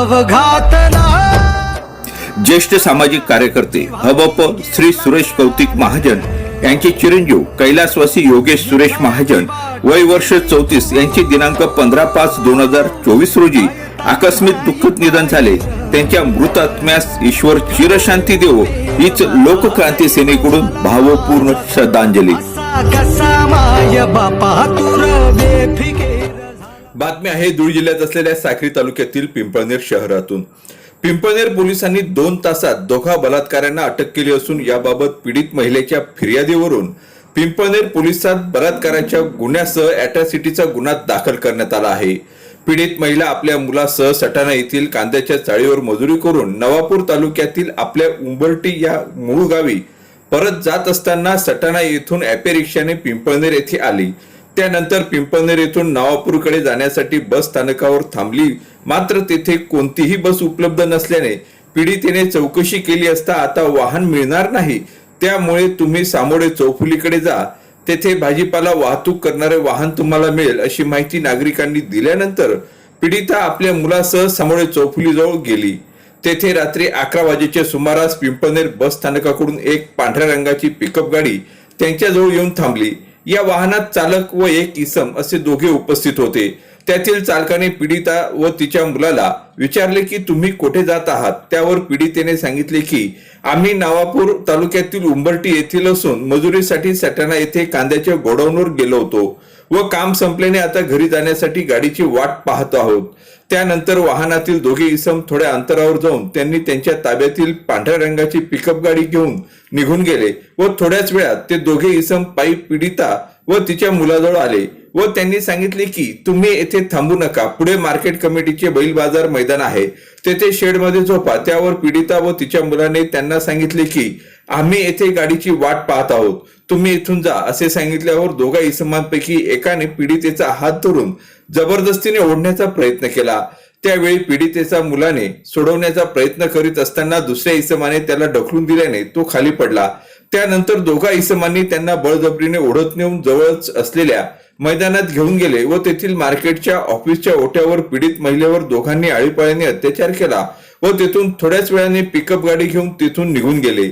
डाव घातला ज्येष्ठ सामाजिक कार्यकर्ते हबप श्री सुरेश कौतिक महाजन यांचे चिरंजीव कैलासवासी योगेश सुरेश महाजन वय वर्ष चौतीस यांचे दिनांक पंधरा पाच दोन हजार चोवीस रोजी आकस्मिक दुःखद निधन झाले. त्यांच्या मृत आत्म्यास ईश्वर चिरशांती देवो हीच लोकक्रांती सेनेकडून भावपूर्ण श्रद्धांजली. बातमी आहे धुळे जिल्ह्यात असलेल्या साक्री तालुक्यातील पिंपळनेर शहरातून. पिंपळनेर पोलिसांनी दोन तासात दोघा बलात्काऱ्यांना अटक केली असून याबाबत पीडित महिलेच्या फिर्यादीवरून पिंपळनेर पोलिसात बलात्काराच्या गुन्ह्यासह अॅट्रॉसिटीचा गुन्हा दाखल करण्यात आला आहे. पीडित महिला आपल्या मुलासह सटाणा येथील कांद्याच्या चाळीवर मजुरी करून नवापूर तालुक्यातील आपल्या उंबरटी या मूळ गावी परत जात असताना सटाणा येथून ॲपे रिक्षाने पिंपळनेर येथे आली. त्यानंतर पिंपळनेर येथून नवापूरकडे जाण्यासाठी बस स्थानकावर थांबली. मात्र तेथे कोणतीही बस उपलब्ध नसल्याने पीडितेने चौकशी केली असता आता वाहन मिळणार नाही. त्यामुळे तुम्ही सामोरे चौफुलीकडे जा. तेथे भाजीपाला वाहतूक करणारे वाहन तुम्हाला मिळेल अशी माहिती नागरिकांनी दिल्यानंतर पीडिता आपल्या मुलासह सामोरे चौफुलीजवळ गेली. तेथे रात्री अकरा वाजेच्या सुमारास पिंपळनेर बस स्थानकाकडून एक पांढऱ्या रंगाची पिकअप गाडी त्यांच्याजवळ येऊन थांबली. या वाहनात चालक व एक इसम असे दोघे उपस्थित होते. त्यातील चालकाने पीडिता व तिच्या मुलाला विचारले की तुम्ही कुठे जात आहात? त्यावर पीडितेने सांगितले की आम्ही नावापूर तालुक्यातील उंबरटी येथील असून मजुरीसाठी सटाणा येथे कांद्याच्या गोडाऊनवर गेलो होतो. व काम संपल्याने आता घरी जाण्यासाठी गाडीची वाट पाहत आहोत. त्यानंतर वाहनातील दोघे इसम थोड्या अंतरावर जाऊन त्यांनी त्यांच्या ताब्यातील पांढऱ्या रंगाची पिकअप गाडी घेऊन निघून गेले व थोड्याच वेळात ते दोघे इसम पायी पीडिता व तिच्या मुलाजवळ आले. व त्यांनी सांगितले की तुम्ही येथे थांबू नका. पुढे मार्केट कमिटीचे बैल बाजार मैदान आहे. तेथे शेडमध्ये झोपा. त्यावर पीडिता व तिच्या मुलाने त्यांना सांगितले की आम्ही येथे गाडीची वाट पाहत आहोत. तुम्ही इथून जा असे सांगितल्यावर दोघा इसमांपैकी एकाने पीडितेचा हात धरून जबरदस्तीने ओढण्याचा प्रयत्न केला. त्यावेळी पीडितेचा मुलाने सोडवण्याचा प्रयत्न करीत असताना दुसऱ्या इसमाने त्याला ढकलून दिल्याने तो खाली पडला. त्यानंतर दोघा इसमांनी त्यांना बळजबरीने ओढत नेऊन जवळच असलेल्या मैदानात घेऊन गेले व तेथील मार्केटच्या ऑफिसच्या ओट्यावर पीडित महिलेवर दोघांनी आळीपाळीने अत्याचार केला व तेथून थोड्याच वेळाने पिकअप गाडी घेऊन तेथून निघून गेले.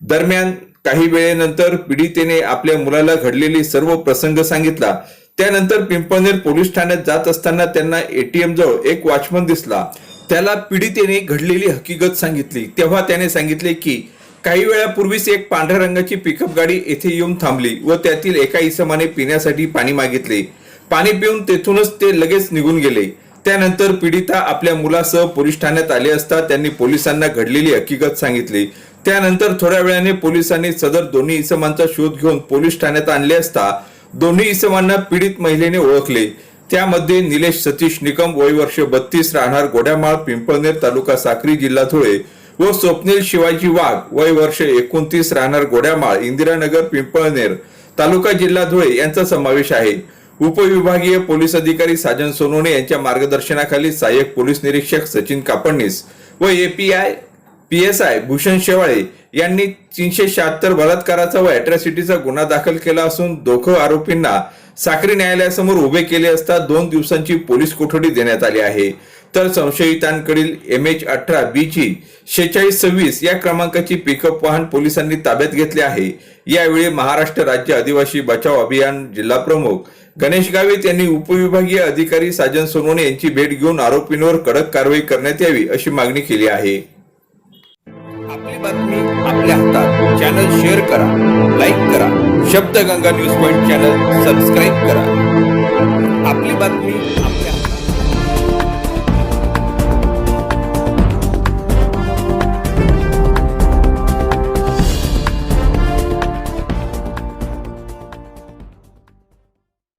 दरम्यान काही वेळेनंतर पीडितेने आपल्या मुलाला घडलेली सर्व प्रसंग सांगितला. त्यानंतर पिंपळनेर पोलीस ठाण्यात जात असताना त्यांना एटीएम जवळ एक वॉचमन दिसला. त्याला पीडितेने घडलेली हकीकत सांगितली. तेव्हा त्याने सांगितले की काही वेळापूर्वीच एक पांढऱ्या रंगाची पिकअप गाडी येथे येऊन थांबली व त्यातील एका इसमाने पिण्यासाठी पाणी मागितले. पाणी पिऊन तेथूनच ते लगेच निघून गेले. त्यानंतर पीडिता आपल्या मुलासह पोलीस ठाण्यात आले असता त्यांनी पोलिसांना घडलेली हकीकत सांगितली. त्यानंतर थोड्या वेळाने पोलिसांनी सदर दोन्ही इसमांचा शोध घेऊन पोलीस ठाण्यात आणले असता दोन्ही इसमांना पीडित महिलेने ओळखले. त्यामध्ये निलेश सतीश निकम वय वर्ष बत्तीस राहणार गोड्यामाळ पिंपळनेर तालुका साक्री जिल्हा धुळे व स्वप्नील शिवाजी वाघ वय वर्ष एकोणतीस राहणार गोड्यामाळ इंदिरानगर पिंपळनेर तालुका जिल्हा धुळे यांचा समावेश आहे. उपविभागीय पोलीस अधिकारी साजन सोनोने यांच्या मार्गदर्शनाखाली सहाय्यक पोलीस निरीक्षक सचिन कापडणीस व API P S I Bhushan Shewale यांनी तीनशे शहात्तर बलात्काराचा व अॅट्रॉसिटीचा गुन्हा दाखल केला असून दोघं आरोपींना साक्री न्यायालयासमोर उभे केले असता दोन दिवसांची पोलीस कोठडी देण्यात आली आहे. तर संशयितांकडील एम एच अठरा बी ची शेचाळीस सव्वीस या क्रमांकाची पिकअप वाहन पोलिसांनी ताब्यात घेतले आहे. यावेळी महाराष्ट्र राज्य आदिवासी बचाव अभियान जिल्हा प्रमुख गणेश गावित यांनी उपविभागीय अधिकारी साजन सोनवणे यांची भेट घेऊन आरोपींवर कडक कारवाई करण्यात यावी अशी मागणी केली आहे. आपली बातमी आपल्या हातात. चॅनल शेअर करा लाईक करा. Shabdganga news point channel subscribe करा. आपली बातमी आपल्या